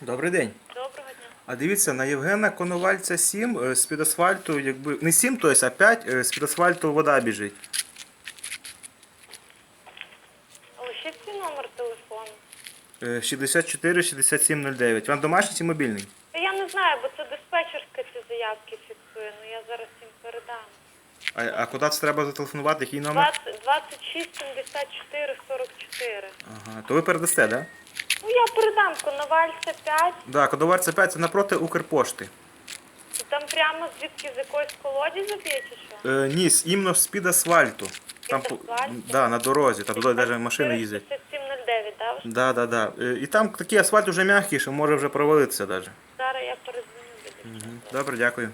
Добрий день. Доброго дня. А дивіться, на Євгена Коновальця 7 е, з-під асфальту, якби. Не 7, то есть, а 5 е, з-під асфальту вода біжить. Лишіть номер телефону. Е, 64 67 09. Вам домашній чи мобільний? Та я не знаю, бо це диспетчерська ці заявки фіксує. Ну я зараз їм передам. А, а куди це треба зателефонувати? Який номер? 20, 26 74 44. Ага, то ви передасте, так? Да? Ну я передам Коновальця 5. Да, кодоварця 5 це напроти Укрпошти. Там прямо звідки з якоїсь колодязі б'є чи що? Е, ні, з- іменно з-під асфальту. Там, по- асфальту? да, на дорозі, там туди навіть машини їздять. 5709, да? вже? Да, да, да. Е, І там такий асфальт вже м'який, що може вже провалитися навіть. Зараз я перезвоню до. Добре, дякую.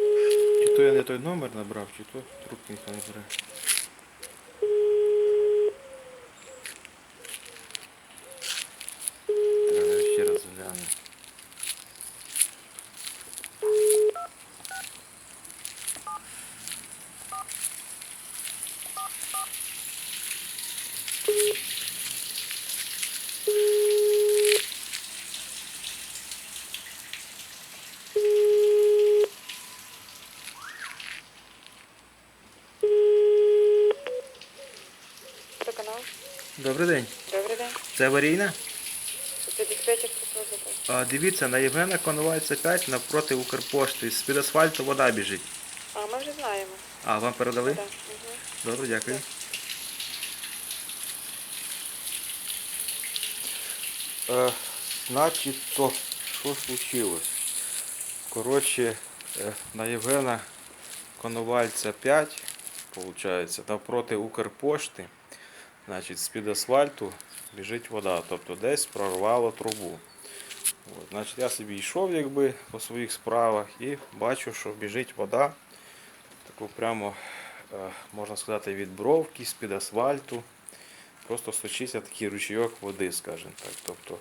Чи то я не номер набрав, чи то трубки ніхто не бере. Треба ще раз глянути. Це канал? Добрий день. Добрий день. Це аварійна? Це диспетчерська служба. А, дивіться, на Євгена Коновальця 5 навпроти Укрпошти. З-під асфальту вода біжить. А ми вже знаємо. А, вам передали? Так. Угу. Добре, дякую. Е, значить, то що случилось? Коротше, е, на Євгена Коновальця 5, виходить, навпроти Укрпошти, значить, з-під асфальту біжить вода, тобто десь прорвало трубу. От, значить, я собі йшов якби по своїх справах і бачу, що біжить вода. Таку прямо е, можна сказати, від бровки, з-під асфальту. Просто сочиться такий ручійок води, скажімо так. Тобто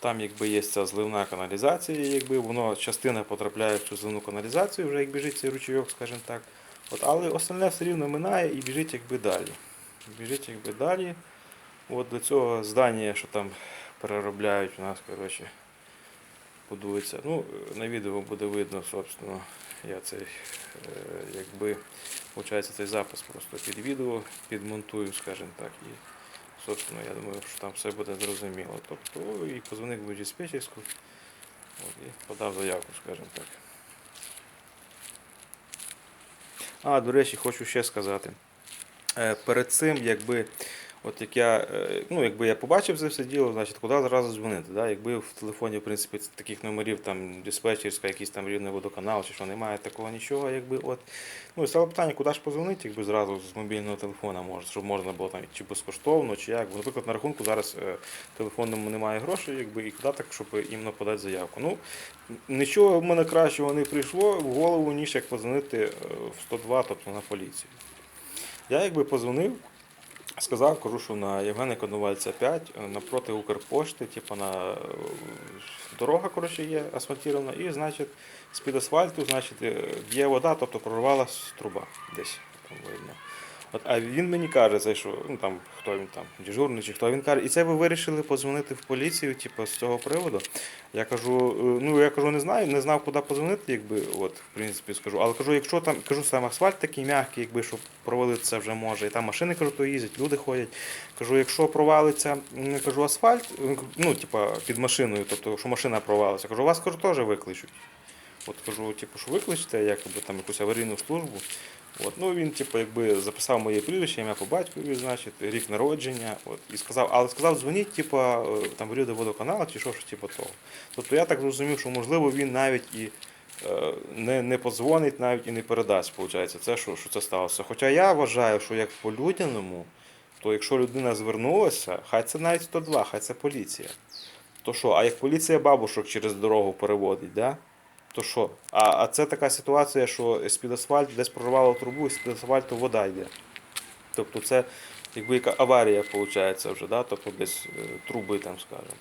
там якби є ця зливна каналізація, якби воно частина потрапляє в цю зливну каналізацію, вже як біжить цей ручійок, скажімо так. От, але основне все рівно минає і біжить якби далі. Біжить якби далі. От до цього здання, що там переробляють у нас, коротше, будується. Ну, на відео буде видно, собственно, я цей, е, якби, виходить, цей запис просто під відео підмонтую, скажімо так. І, собственно, я думаю, що там все буде зрозуміло. Тобто, і позвонив в диспетчерську і подав заявку, скажімо так. А, до речі, хочу ще сказати. Е, Перед цим, якби, от як я, е, ну, якби я побачив це все діло, значить, куди зразу дзвонити. Да? Якби в телефоні, в принципі, таких номерів, там, диспетчерська, якийсь там рівний водоканал, чи що немає такого нічого, якби, от. Ну, і стало питання, куди ж позвонити, якби зразу з мобільного телефона можна, щоб можна було там чи безкоштовно, чи як. Наприклад, на рахунку зараз е, телефонному немає грошей, якби, і куди так, щоб іменно подати заявку. Ну, нічого в мене кращого не прийшло в голову, ніж як позвонити в 102, тобто на поліцію. Я якби позвонив, сказав, кажу, що на Євгена Коновальця 5, е, напроти Укрпошти, типу на е, дорога коротше, є асфальтована, і значить, з-під асфальту значить, е, б'є вода, тобто прорвалась труба десь там видно. От, а він мені каже, це, що ну, там, хто він там, дежурний чи хто він каже, і це ви вирішили позвонити в поліцію, типу, з цього приводу. Я кажу, е, ну я кажу, не знаю, не знав, куди позвонити, якби, от, в принципі, скажу. Але кажу, якщо там, кажу, сам асфальт такий м'який, якби, що провалитися вже може, і там машини кажу, то їздять, люди ходять. Кажу, якщо провалиться, кажу, асфальт, е, ну, типа, під машиною, тобто, якщо машина провалиться, кажу, вас кажу, теж викличуть. От кажу, типу, що викличте, якби там якусь аварійну службу. От, ну він, типу, якби записав моє прізвище, ім'я по батькові, значить, рік народження. От, і сказав, але сказав, дзвоніть, типу, е, там люди водоканал чи що ж, типу того. Тобто я так зрозумів, що можливо він навіть і е, не, не подзвонить навіть і не передасть, виходить, це, що, що це сталося. Хоча я вважаю, що як по людяному, то якщо людина звернулася, хай це навіть 102, хай це поліція. То що, а як поліція бабушок через дорогу переводить, да? То що? А, а це така ситуація, що з-під асфальту десь прорвало трубу, і з-під асфальту вода йде. Тобто це якби яка аварія виходить вже, да? тобто десь е, труби там, скажімо.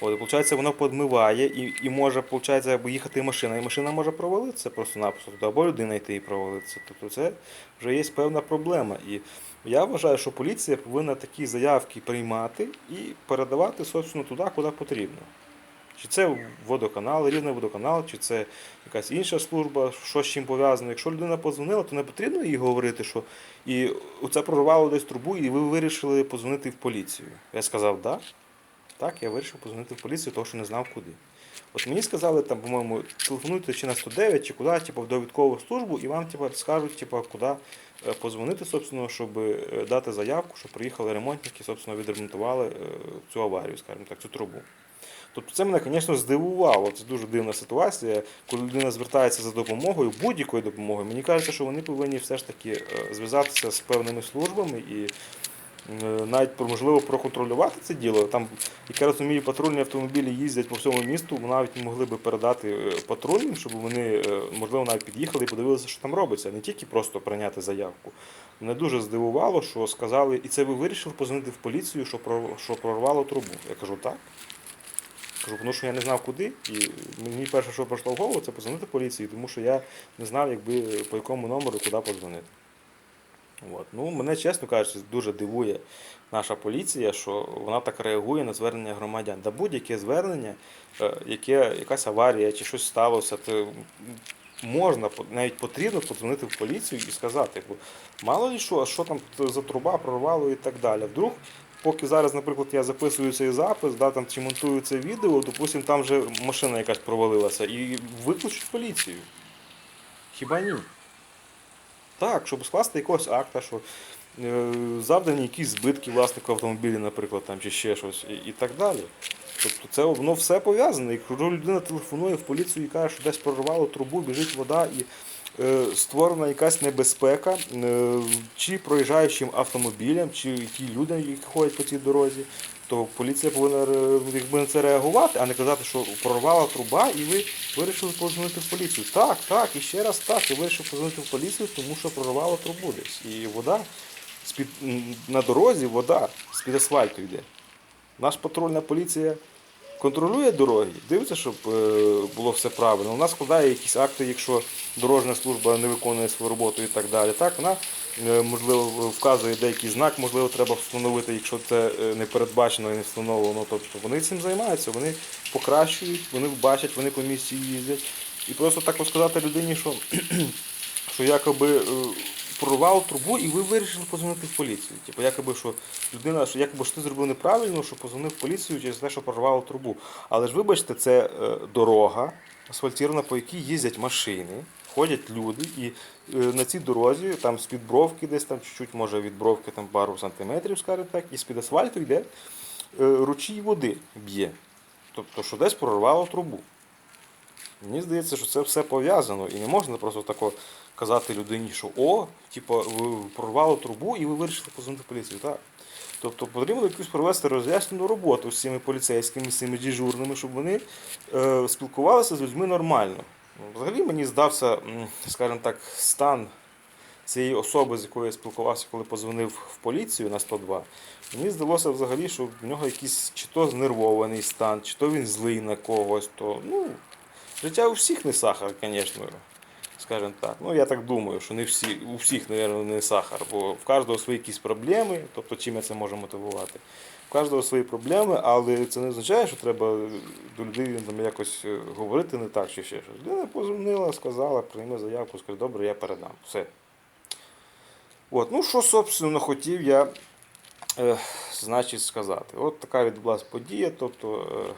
От, і виходить, воно подмиває і, і може, виходить, або їхати машина, і машина може провалитися просто-напросто, або людина йти і провалитися. Тобто це вже є певна проблема. І я вважаю, що поліція повинна такі заявки приймати і передавати, собственно, туди, куди потрібно. Чи це водоканал, рівний водоканал, чи це якась інша служба, що з чим пов'язано. Якщо людина подзвонила, то не потрібно їй говорити, що і це прорвало десь трубу, і ви вирішили подзвонити в поліцію. Я сказав, так. Так, я вирішив подзвонити в поліцію, тому що не знав куди. От мені сказали, там, по-моєму, телефонуйте чи на 109, чи куди, типу, в довідкову службу, і вам типу, скажуть, типу, куди е, подзвонити, собственно, щоб е, дати заявку, щоб приїхали ремонтники, собственно, відремонтували е, цю аварію, скажімо так, цю трубу. Тобто це мене, звісно, здивувало. Це дуже дивна ситуація, коли людина звертається за допомогою, будь-якою допомогою. Мені кажеться, що вони повинні все ж таки е, зв'язатися з певними службами і е, навіть можливо проконтролювати це діло. Там, як я розумію, патрульні автомобілі їздять по всьому місту, навіть могли би передати е, патрульним, щоб вони, можливо, навіть під'їхали і подивилися, що там робиться, не тільки просто прийняти заявку. Мене дуже здивувало, що сказали, і це ви вирішили позвонити в поліцію, що прорвало трубу. Я кажу, так. Тому що я не знав куди, і мені перше, що прийшло в голову, це позвонити поліції, тому що я не знав, якби по якому номеру куди подзвонити. От. Ну, мене, чесно кажучи, дуже дивує наша поліція, що вона так реагує на звернення громадян. Да будь-яке звернення, е, яке, якась аварія чи щось сталося, то можна, навіть потрібно подзвонити в поліцію і сказати, бо мало ли що, що там за труба прорвало і так далі. Вдруг, поки зараз, наприклад, я записую цей запис, да, там, чи монтую це відео, допустим, там вже машина якась провалилася, і викличуть поліцію. Хіба ні? Так, щоб скласти якогось акта, що е, завдані якісь збитки власнику автомобіля, наприклад, там, чи ще щось, і, і так далі. Тобто це воно все пов'язане. Якщо людина телефонує в поліцію і каже, що десь прорвало трубу, біжить вода і створена якась небезпека, е, чи проїжджаючим автомобілям, чи ті людям, які ходять по цій дорозі, то поліція повинна е, якби, на це реагувати, а не казати, що прорвала труба і ви вирішили позвонити в поліцію. Так, так, і ще раз так, я вирішив позвонити в поліцію, тому що прорвало трубу десь. І вода на дорозі вода з-під асфальту йде. Наша патрульна поліція контролює дороги, дивиться, щоб е, було все правильно. Вона складає якісь акти, якщо дорожня служба не виконує свою роботу і так далі. Так, вона е, можливо вказує деякий знак, можливо, треба встановити, якщо це е, не передбачено і не встановлено. Тобто вони цим займаються, вони покращують, вони бачать, вони по місті їздять. І просто так розказати людині, що, що якоби. Прорвав трубу і ви вирішили позвонити в поліцію. Типу, якоби що людина, що якоби що ти зробив неправильно, що позвонив в поліцію через те, що прорвало трубу. Але ж вибачте, це е, дорога асфальтована, по якій їздять машини, ходять люди, і е, на цій дорозі там з-під бровки, десь там чуть-чуть, може від бровки там пару сантиметрів, скажімо так, і з-під асфальту йде е, ручій води б'є. Тобто, що десь прорвало трубу. Мені здається, що це все пов'язано, і не можна просто тако казати людині, що о, типу, ви прорвало трубу і ви вирішили позвонити в поліцію. Так. Тобто потрібно якусь провести роз'яснену роботу з цими поліцейськими, з цими дежурними, щоб вони е, спілкувалися з людьми нормально. Ну, Взагалі мені здався, скажімо так, стан цієї особи, з якою я спілкувався, коли позвонив в поліцію на 102. Мені здалося взагалі, що в нього якийсь чи то знервований стан, чи то він злий на когось, то ну, життя у всіх не сахар, звісно. Скажімо так. Ну, я так думаю, що не всі, у всіх, мабуть, не сахар, бо в кожного свої якісь проблеми, тобто чим я це можу мотивувати. У кожного свої проблеми, але це не означає, що треба до людини там, якось е, говорити не так чи ще щось. Людина позвонила, сказала, прийми заявку, скаже, добре, я передам. Все. От, ну що, собственно, хотів я е, значить, сказати. От така відбулася подія, тобто е,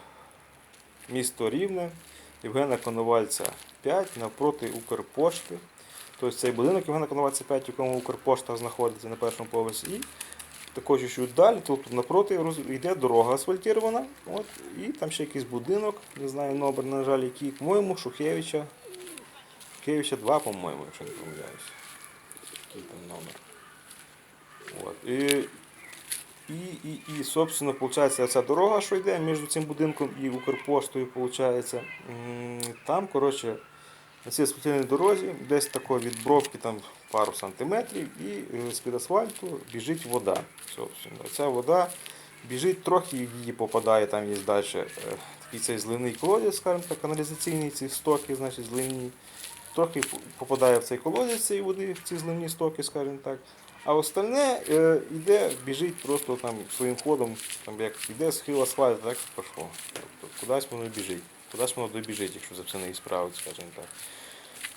місто Рівне, Євгена Коновальця 5 навпроти Укрпошти. Тобто цей будинок Євгена Коновальця 5, в якому Укрпошта знаходиться на першому поверсі. І також чуть далі, тут напроти йде дорога асфальтована. От, і там ще якийсь будинок, не знаю номер, на жаль, який, по-моєму, Шухевича Шухевича 2, по-моєму, якщо не помиляюсь. Який там номер. От. І, і, і, і, собственно, виходить, ця дорога, що йде між цим будинком і Укрпоштою, виходить, там, коротше, на цій асфальтованій дорозі, десь такої від там пару сантиметрів, і е, з-під асфальту біжить вода. Собственно. Ця вода біжить трохи, її попадає, там є далі е, такий цей зливний колодязь, скажімо так, каналізаційний, ці стоки, значить, зливні. Трохи попадає в цей колодязь цієї води, в ці зливні стоки, скажімо так. А остальне е, йде, біжить просто там своїм ходом, там як йде схил асфальту, так пішло. Тобто кудись воно біжить. Кудись воно добіжить, якщо за це не ісправить, скажімо так.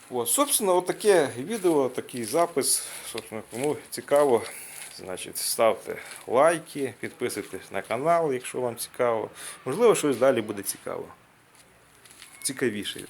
От, собственно, отаке відео, такий запис. Собственно, кому цікаво, значить, ставте лайки, підписуйтесь на канал, якщо вам цікаво. Можливо, щось далі буде цікаво. Цікавіше.